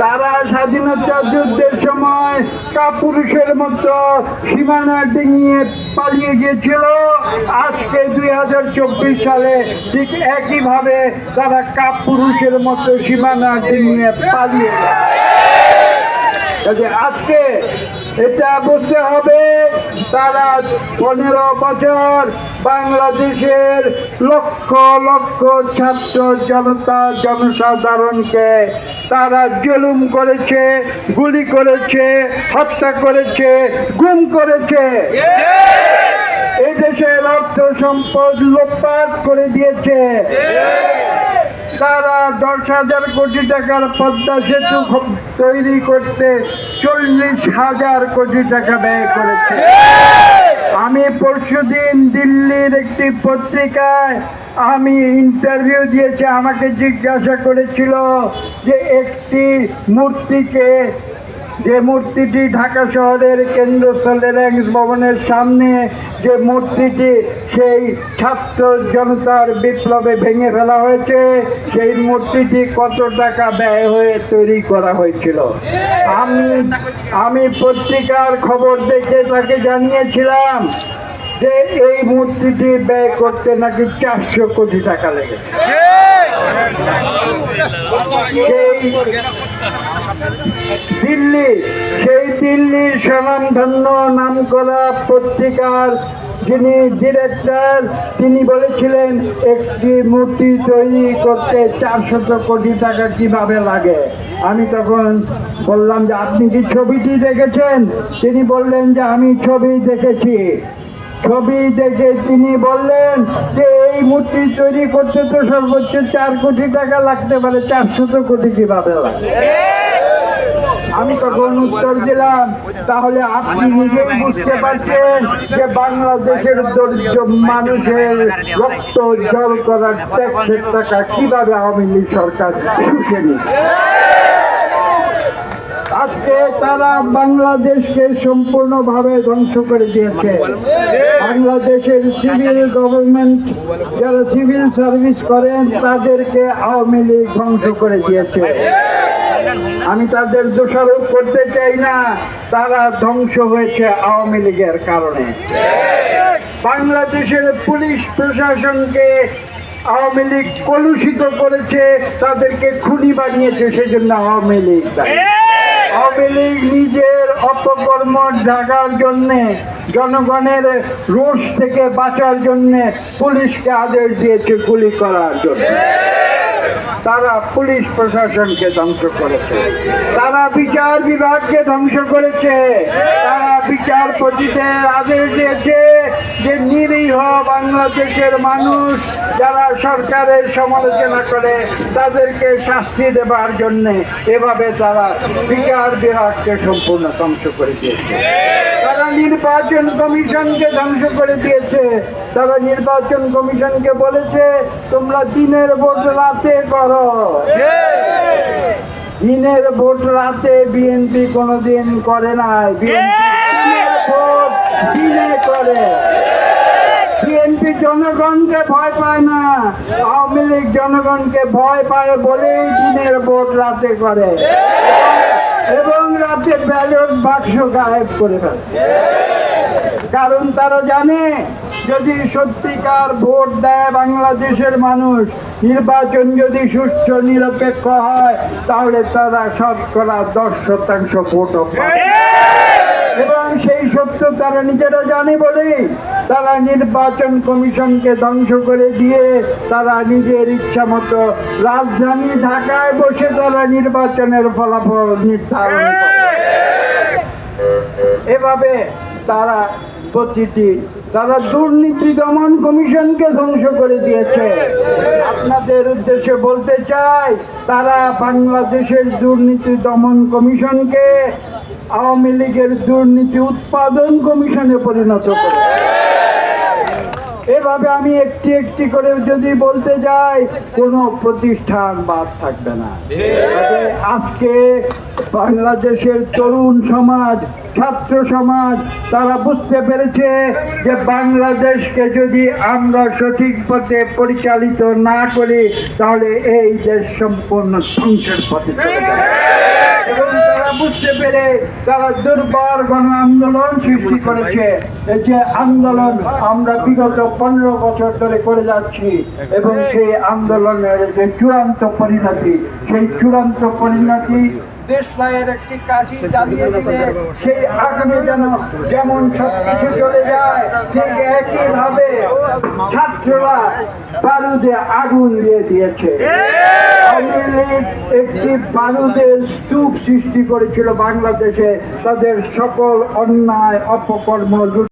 তারা স্বাধীনতা যুদ্ধের সময় কাপুরুষের মতো সীমানা ডিঙিয়ে পালিয়ে গিয়েছিল। আজকে দুই হাজার চব্বিশ সালে ঠিক একইভাবে তারা কাপুরুষের মতো সীমানা ডিঙিয়ে পালিয়ে আজকে এটা বুঝতে হবে তারা পনেরো বছর বাংলাদেশের লক্ষ লক্ষ ছাত্র জনতা জনসাধারণকে তারা জুলুম করেছে গুলি করেছে হত্যা করেছে গুম করেছে। এই দেশের অর্থ সম্পদ লোপাট করে দিয়েছে। তারা দশ হাজার কোটি টাকার পদ্মা সেতু তৈরি করতে চল্লিশ হাজার কোটি টাকা ব্যয় করেছে। আমি পরশুদিন দিল্লির একটি পত্রিকায় আমি ইন্টারভিউ দিয়েছি, আমাকে জিজ্ঞাসা করেছিল যে একটি মূর্তিকে যে মূর্তিটি ঢাকা শহরের কেন্দ্রস্থলে র্যাঙ্কস ভবনের সামনে, যে মূর্তিটি সেই ছাত্র জনতার বিপ্লবে ভেঙে ফেলা হয়েছে, সেই মূর্তিটি কত টাকা ব্যয় হয়ে তৈরি করা হয়েছিল? আমি আমি পত্রিকার খবর দেখে তাকে জানিয়েছিলাম যে এই মূর্তিটি ব্যয় করতে নাকি চারশো কোটি টাকা লেগেছে। দিল্লি, সেই দিল্লির স্বনামধন্য নাম করা পত্রিকার যিনি ডিরেক্টর তিনি বলেছিলেন, একটি মূর্তি তৈরি করতে চারশত কোটি টাকা কীভাবে লাগে? আমি তখন বললাম যে, আপনি কি ছবিটি দেখেছেন? তিনি বললেন যে, আমি ছবি দেখেছি। ছবি দেখে তিনি বললেন যে, এই মূর্তি তৈরি করতে তো সর্বোচ্চ চার কোটি টাকা লাগতে পারে, চারশত কোটি কীভাবে আমি তখন উত্তর দিলাম, তাহলে আপনি নিজেই বুঝতে পারছেন যে বাংলাদেশের দরিদ্র মানুষের রক্ত জল করার ট্যাক্সের টাকা কীভাবে আওয়ামী লীগ সরকার শুষে নিচ্ছে? তারা বাংলাদেশকে সম্পূর্ণভাবে ধ্বংস করে দিয়েছে। বাংলাদেশের সিভিল গভর্নমেন্ট যারা সিভিল সার্ভিস করেন তাদেরকে আওয়ামী লীগ ধ্বংস করে দিয়েছে। আমি তাদের দোষারোপ করতে চাই না, তারা ধ্বংস হয়েছে আওয়ামী লীগের কারণে। বাংলাদেশের পুলিশ প্রশাসনকে আওয়ামী লীগ কলুষিত করেছে, তাদেরকে খুনি বানিয়েছে, সেজন্য আওয়ামী লীগ। আওয়ামী নিজের অপকর্ম ঢাকার জন্যে, জনগণের রোষ থেকে বাঁচার জন্যে পুলিশকে আদেশ দিয়েছে গুলি করার জন্য। তারা পুলিশ প্রশাসনকে ধ্বংস করেছে। তারা বিচার বিভাগকে ধ্বংস করেছে। তারা বিচারপতিদের আদেশ দিয়েছে যে নিরীহ বাংলাদেশের মানুষ যারা সরকারের সমালোচনা করে, তাদেরকে শাস্তি দেবার জন্যে এভাবে তারা বিচার বিভাগকে সম্পূর্ণ ধ্বংস করে দিয়েছে। তারা নির্বাচন কমিশনকে ধ্বংস করে দিয়েছে। তারা নির্বাচন কমিশনকে বলেছে তোমরা দিনের ভোট রাতে করো। দিনের ভোট রাতে বিএনপি কোনোদিন করে নাই। বিএনপি ভোট দিনে করে। বিএনপি জনগণকে ভয় পায় না। আওয়ামী লীগ জনগণকে ভয় পায় বলেই দিনের ভোট রাতে করে। এবং রাতে ব্যালট বাক্স গায়েব করে ফেলে। কারণ তারা জানে যদি সত্যিকার ভোট দেয় বাংলাদেশের মানুষ নির্বাচন যদি সুষ্ঠু নিরপেক্ষ হয় তাহলে তারা শতকরা দশ শতাংশ ভোটও পাবে। এবং সেই সত্য তারা নিজেরা জানে বলে তারা নির্বাচন কমিশনকে ধ্বংস করে দিয়ে তারা নিজের ইচ্ছা মতো রাজধানী ঢাকায় বসে তারা নির্বাচনের ফলাফল নির্ধারণ এভাবে তারা প্রতিটি, তারা দুর্নীতি দমন কমিশনকে ধ্বংস করে দিয়েছে। আপনাদের উদ্দেশ্যে বলতে চাই, তারা বাংলাদেশের দুর্নীতি দমন কমিশনকে আওয়ামী লীগের দুর্নীতি উৎপাদন কমিশনে পরিণত করে এভাবে আমি একটি একটি করে যদি বলতে যাই কোনো প্রতিষ্ঠান বাদ থাকবে না। আজকে বাংলাদেশের তরুণ সমাজ ছাত্র সমাজ তারা বুঝতে পেরেছে যে বাংলাদেশকে যদি আমরা সঠিক পথে পরিচালিত না করি তাহলে এই দেশ সম্পূর্ণ ধ্বংসের পথে চলে যাবে। এবং তারা বুঝতে পেরে তারা দুর্বার গণ আন্দোলন সৃষ্টি করেছে। এই যে আন্দোলন আমরা বিগত পনেরো বছর ধরে করে যাচ্ছি এবং সেই আন্দোলনের যে চূড়ান্ত পরিণতি সেই চূড়ান্ত পরিণতি দেশলাইয়ের একটি কাশি জ্বালিয়ে দিলে সেই আগুনে যেন যেমন সব কিছু চলে যায় ঠিক একইভাবে ছাত্ররা বারুদে আগুন দিয়ে দিয়েছে। একটি বারুদের স্তূপ সৃষ্টি করেছিল বাংলাদেশে। তাদের সকল অন্যায় অপকর্ম